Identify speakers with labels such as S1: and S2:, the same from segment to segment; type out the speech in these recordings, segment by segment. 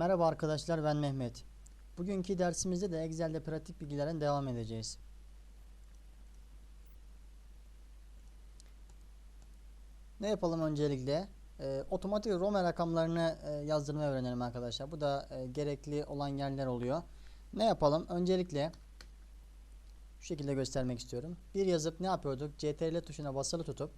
S1: Merhaba arkadaşlar ben Mehmet. Bugünkü dersimizde de Excel'de pratik bilgilerden devam edeceğiz. Ne yapalım öncelikle? Ee, otomatik Roma rakamlarını e, yazdırmayı öğrenelim arkadaşlar. Bu da e, gerekli olan yerler oluyor. Ne yapalım? Öncelikle şu şekilde göstermek istiyorum. Bir yazıp ne yapıyorduk? CTRL tuşuna basılı tutup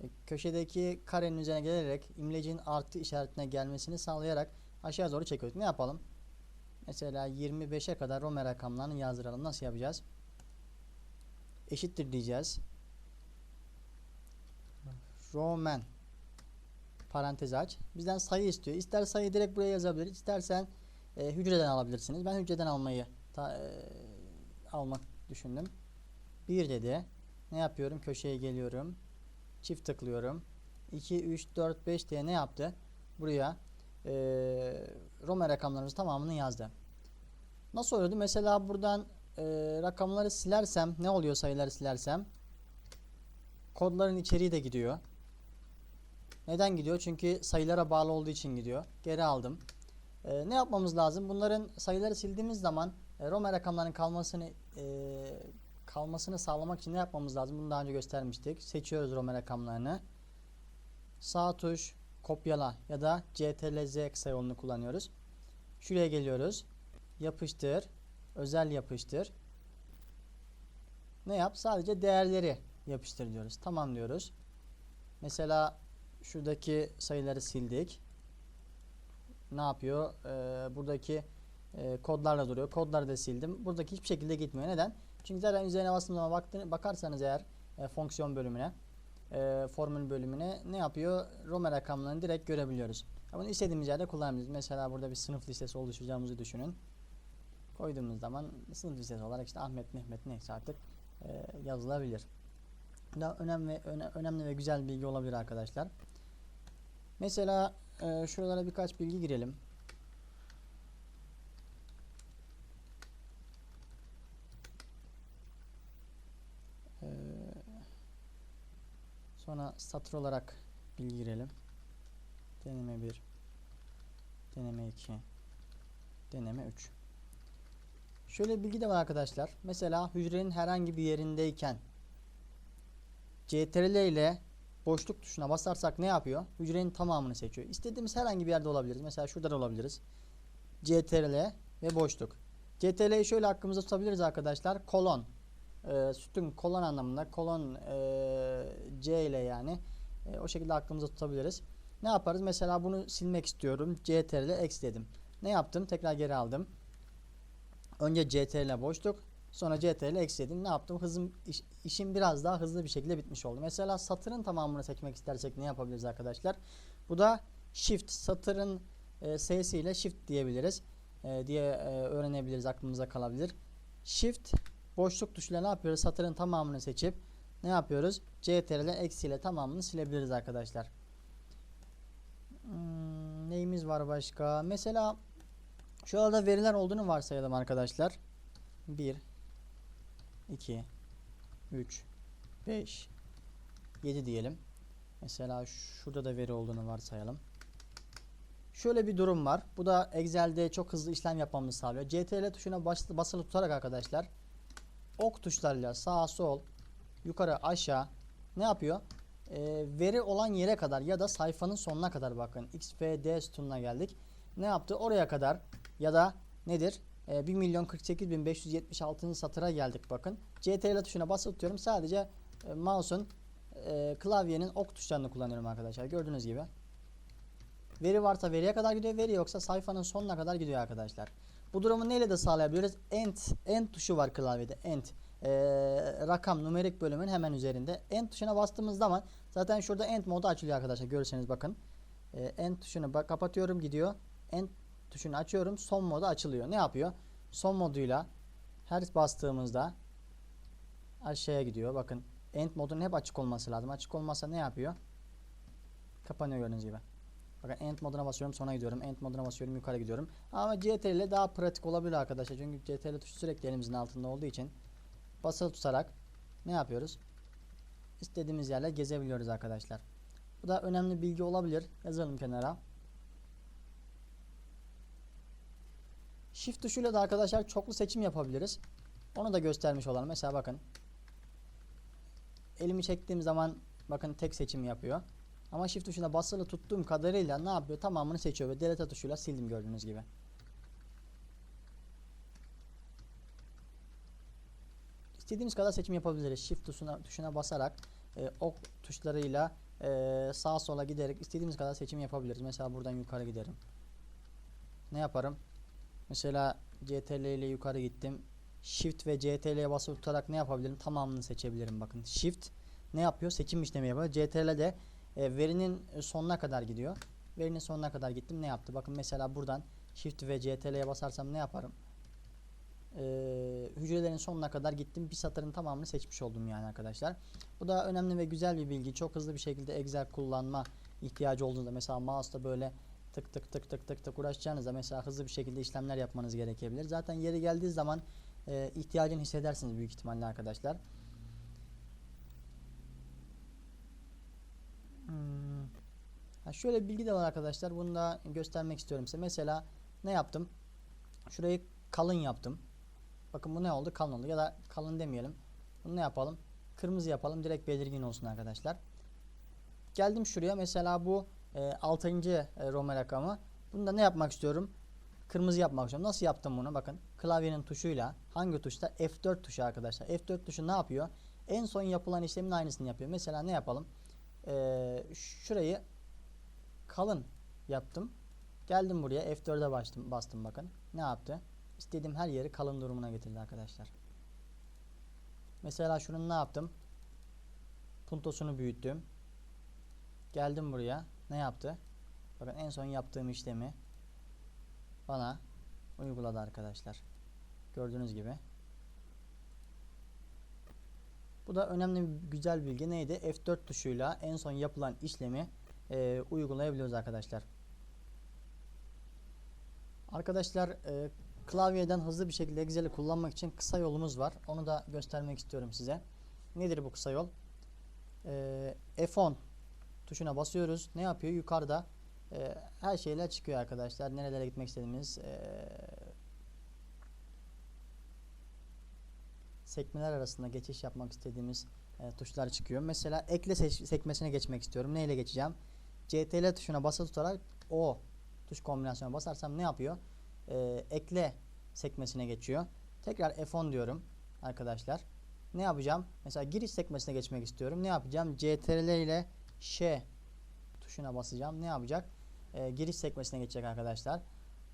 S1: e, köşedeki karenin üzerine gelerek imlecin artı işaretine gelmesini sağlayarak aşağı doğru çekiyoruz. Ne yapalım? Mesela 25'e kadar Roma rakamlarını yazdıralım. Nasıl yapacağız? Eşittir diyeceğiz. Roman parantez aç. Bizden sayı istiyor. İster sayı direkt buraya yazabiliriz. İstersen e, hücreden alabilirsiniz. Ben hücreden almayı ta, e, almak düşündüm. 1 dedi. Ne yapıyorum? Köşeye geliyorum. Çift tıklıyorum. 2, 3, 4, 5 diye ne yaptı? Buraya e, Roma rakamlarımızın tamamını yazdı. Nasıl oluyordu? Mesela buradan e, rakamları silersem ne oluyor sayıları silersem? Kodların içeriği de gidiyor. Neden gidiyor? Çünkü sayılara bağlı olduğu için gidiyor. Geri aldım. E, ne yapmamız lazım? Bunların sayıları sildiğimiz zaman e, Roma rakamlarının kalmasını e, kalmasını sağlamak için ne yapmamız lazım? Bunu daha önce göstermiştik. Seçiyoruz Roma rakamlarını. Sağ tuş kopyala ya da CTRL-Z yolunu kullanıyoruz. Şuraya geliyoruz. Yapıştır. Özel yapıştır. Ne yap? Sadece değerleri yapıştır diyoruz. Tamam diyoruz. Mesela şuradaki sayıları sildik. Ne yapıyor? Ee, buradaki e, kodlarla duruyor. Kodları da sildim. Buradaki hiçbir şekilde gitmiyor. Neden? Çünkü zaten üzerine bastığım zaman bakarsanız eğer e, fonksiyon bölümüne e, formül bölümüne ne yapıyor? Roma rakamlarını direkt görebiliyoruz. Bunu istediğimiz yerde kullanabiliriz. Mesela burada bir sınıf listesi oluşturacağımızı düşünün. Koyduğumuz zaman sınıf listesi olarak işte Ahmet, Mehmet neyse artık e, yazılabilir. Bu da önemli, öne, önemli ve güzel bilgi olabilir arkadaşlar. Mesela e, şuralara birkaç bilgi girelim. Ee, Sonra satır olarak bilgi girelim. Deneme 1, deneme 2, deneme 3. Şöyle bilgi de var arkadaşlar. Mesela hücrenin herhangi bir yerindeyken CTRL ile boşluk tuşuna basarsak ne yapıyor? Hücrenin tamamını seçiyor. İstediğimiz herhangi bir yerde olabiliriz. Mesela şurada da olabiliriz. CTRL ve boşluk. CTRL'yi şöyle aklımızda tutabiliriz arkadaşlar. Kolon e, sütun kolon anlamında kolon e, C ile yani e, o şekilde aklımızda tutabiliriz. Ne yaparız? Mesela bunu silmek istiyorum. CTRL X dedim. Ne yaptım? Tekrar geri aldım. Önce CTRL boşluk. Sonra CTRL X dedim. Ne yaptım? Hızım iş, işim biraz daha hızlı bir şekilde bitmiş oldu. Mesela satırın tamamını seçmek istersek ne yapabiliriz arkadaşlar? Bu da Shift satırın e, S'si ile Shift diyebiliriz. E, diye e, öğrenebiliriz. Aklımıza kalabilir. Shift boşluk tuşuyla ne yapıyoruz? Satırın tamamını seçip ne yapıyoruz? CTRL eksi ile tamamını silebiliriz arkadaşlar. Hmm, neyimiz var başka? Mesela şu arada veriler olduğunu varsayalım arkadaşlar. 1 2 3 5 7 diyelim. Mesela şurada da veri olduğunu varsayalım. Şöyle bir durum var. Bu da Excel'de çok hızlı işlem yapmamızı sağlıyor. CTRL tuşuna bas basılı tutarak arkadaşlar ok tuşlarıyla sağ sol yukarı aşağı ne yapıyor? Ee, veri olan yere kadar ya da sayfanın sonuna kadar bakın. X, V, D sütununa geldik. Ne yaptı? Oraya kadar ya da nedir? Ee, 1 milyon 48 bin 576. satıra geldik bakın. CTRL tuşuna basılı tutuyorum. Sadece e, mouse'un e, klavyenin ok tuşlarını kullanıyorum arkadaşlar. Gördüğünüz gibi. Veri varsa veriye kadar gidiyor. Veri yoksa sayfanın sonuna kadar gidiyor arkadaşlar. Bu durumu neyle de sağlayabiliriz? End, end tuşu var klavyede. End. Ee, rakam numerik bölümün hemen üzerinde. End tuşuna bastığımız zaman zaten şurada end modu açılıyor arkadaşlar. Görürseniz bakın. Ee, end tuşunu bak kapatıyorum gidiyor. End tuşunu açıyorum. Son modu açılıyor. Ne yapıyor? Son moduyla her bastığımızda aşağıya gidiyor. Bakın end modunun hep açık olması lazım. Açık olmazsa ne yapıyor? Kapanıyor gördüğünüz gibi. Bakın end moduna basıyorum sonra gidiyorum. End moduna basıyorum yukarı gidiyorum. Ama CTRL ile daha pratik olabilir arkadaşlar. Çünkü CTRL tuşu sürekli elimizin altında olduğu için basılı tutarak ne yapıyoruz? İstediğimiz yerle gezebiliyoruz arkadaşlar. Bu da önemli bilgi olabilir. Yazalım kenara. Shift tuşuyla da arkadaşlar çoklu seçim yapabiliriz. Onu da göstermiş olalım. Mesela bakın. Elimi çektiğim zaman bakın tek seçim yapıyor. Ama shift tuşuna basılı tuttuğum kadarıyla ne yapıyor? Tamamını seçiyor ve delete tuşuyla sildim gördüğünüz gibi. İstediğimiz kadar seçim yapabiliriz. Shift tuşuna, tuşuna basarak e, ok tuşlarıyla e, sağa sola giderek istediğimiz kadar seçim yapabiliriz. Mesela buradan yukarı giderim. Ne yaparım? Mesela CTRL ile yukarı gittim. Shift ve CTRL'ye basılı tutarak ne yapabilirim? Tamamını seçebilirim. Bakın Shift ne yapıyor? Seçim işlemi yapıyor. CTRL de e, verinin sonuna kadar gidiyor. Verinin sonuna kadar gittim. Ne yaptı? Bakın mesela buradan Shift ve CTRL'ye basarsam ne yaparım? Ee, hücrelerin sonuna kadar gittim. Bir satırın tamamını seçmiş oldum yani arkadaşlar. Bu da önemli ve güzel bir bilgi. Çok hızlı bir şekilde Excel kullanma ihtiyacı olduğunda mesela mouse'da böyle tık tık tık tık tık tık uğraşacağınızda mesela hızlı bir şekilde işlemler yapmanız gerekebilir. Zaten yeri geldiği zaman e, ihtiyacını hissedersiniz büyük ihtimalle arkadaşlar. Şöyle bir bilgi de var arkadaşlar. Bunu da göstermek istiyorum size. Mesela ne yaptım? Şurayı kalın yaptım. Bakın bu ne oldu? Kalın oldu. Ya da kalın demeyelim. Bunu ne yapalım? Kırmızı yapalım. Direkt belirgin olsun arkadaşlar. Geldim şuraya. Mesela bu e, 6. E, Roma rakamı. Bunu da ne yapmak istiyorum? Kırmızı yapmak istiyorum. Nasıl yaptım bunu? Bakın klavyenin tuşuyla hangi tuşta? F4 tuşu arkadaşlar. F4 tuşu ne yapıyor? En son yapılan işlemin aynısını yapıyor. Mesela ne yapalım? Ee, şurayı kalın yaptım. Geldim buraya F4'e bastım, bastım bakın. Ne yaptı? İstediğim her yeri kalın durumuna getirdi arkadaşlar. Mesela şunun ne yaptım? Puntosunu büyüttüm. Geldim buraya. Ne yaptı? Bakın en son yaptığım işlemi bana uyguladı arkadaşlar. Gördüğünüz gibi. Bu da önemli bir güzel bilgi neydi? F4 tuşuyla en son yapılan işlemi e, uygulayabiliyoruz arkadaşlar. Arkadaşlar e, klavyeden hızlı bir şekilde Excel'i kullanmak için kısa yolumuz var. Onu da göstermek istiyorum size. Nedir bu kısa yol? E, F10 tuşuna basıyoruz. Ne yapıyor? Yukarıda e, her şeyler çıkıyor arkadaşlar. Nerelere gitmek istediğimiz e, sekmeler arasında geçiş yapmak istediğimiz e, tuşlar çıkıyor. Mesela ekle sekmesine geçmek istiyorum. Neyle geçeceğim? CTRL tuşuna basılı tutarak o tuş kombinasyona basarsam ne yapıyor? E, ekle sekmesine geçiyor. Tekrar F10 diyorum arkadaşlar. Ne yapacağım? Mesela giriş sekmesine geçmek istiyorum. Ne yapacağım? CTRL ile Ş tuşuna basacağım. Ne yapacak? E, giriş sekmesine geçecek arkadaşlar.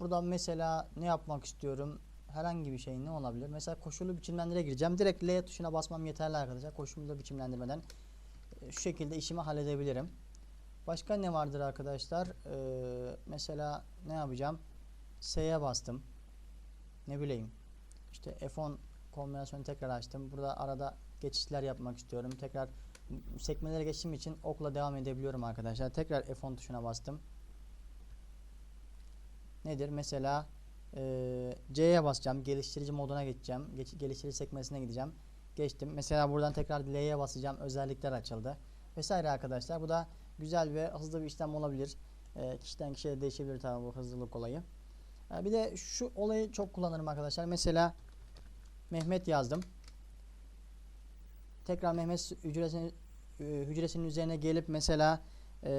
S1: Buradan mesela ne yapmak istiyorum? Herhangi bir şey ne olabilir? Mesela koşullu biçimlendirmeye gireceğim. Direkt L tuşuna basmam yeterli arkadaşlar. Koşullu biçimlendirmeden e, şu şekilde işimi halledebilirim. Başka ne vardır arkadaşlar? Ee, mesela ne yapacağım? S'ye bastım. Ne bileyim. İşte F10 kombinasyonu tekrar açtım. Burada arada geçişler yapmak istiyorum. Tekrar sekmelere geçtiğim için okla devam edebiliyorum arkadaşlar. Tekrar F10 tuşuna bastım. Nedir? Mesela e, C'ye basacağım. Geliştirici moduna geçeceğim. Geç, geliştirici sekmesine gideceğim. Geçtim. Mesela buradan tekrar L'ye basacağım. Özellikler açıldı. Vesaire arkadaşlar. Bu da güzel ve hızlı bir işlem olabilir. E, kişiden kişiye değişebilir tabii bu hızlılık olayı. E, bir de şu olayı çok kullanırım arkadaşlar. Mesela Mehmet yazdım. Tekrar Mehmet hücresinin, e, hücresinin üzerine gelip mesela e,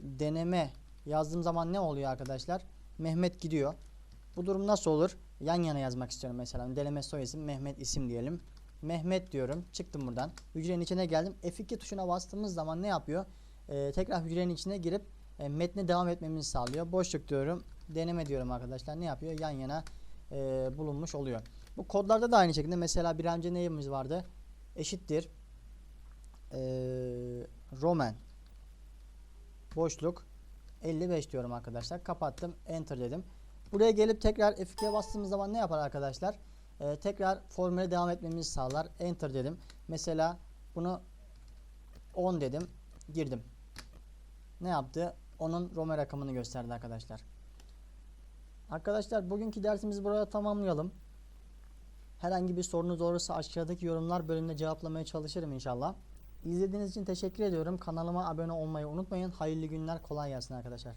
S1: deneme yazdığım zaman ne oluyor arkadaşlar? Mehmet gidiyor. Bu durum nasıl olur? Yan yana yazmak istiyorum mesela. Deneme soy isim Mehmet isim diyelim. Mehmet diyorum. Çıktım buradan. Hücrenin içine geldim. F2 tuşuna bastığımız zaman ne yapıyor? Ee, tekrar hücrenin içine girip e, metne devam etmemizi sağlıyor. Boşluk diyorum. Deneme diyorum arkadaşlar. Ne yapıyor? Yan yana e, bulunmuş oluyor. Bu kodlarda da aynı şekilde. Mesela bir önce neyimiz vardı? Eşittir. E, Roman. Boşluk. 55 diyorum arkadaşlar. Kapattım. Enter dedim. Buraya gelip tekrar F2'ye bastığımız zaman ne yapar arkadaşlar? Ee, tekrar formüle devam etmemizi sağlar. Enter dedim. Mesela bunu 10 dedim. Girdim. Ne yaptı? Onun Roma rakamını gösterdi arkadaşlar. Arkadaşlar bugünkü dersimizi burada tamamlayalım. Herhangi bir sorunuz olursa aşağıdaki yorumlar bölümünde cevaplamaya çalışırım inşallah. İzlediğiniz için teşekkür ediyorum. Kanalıma abone olmayı unutmayın. Hayırlı günler, kolay gelsin arkadaşlar.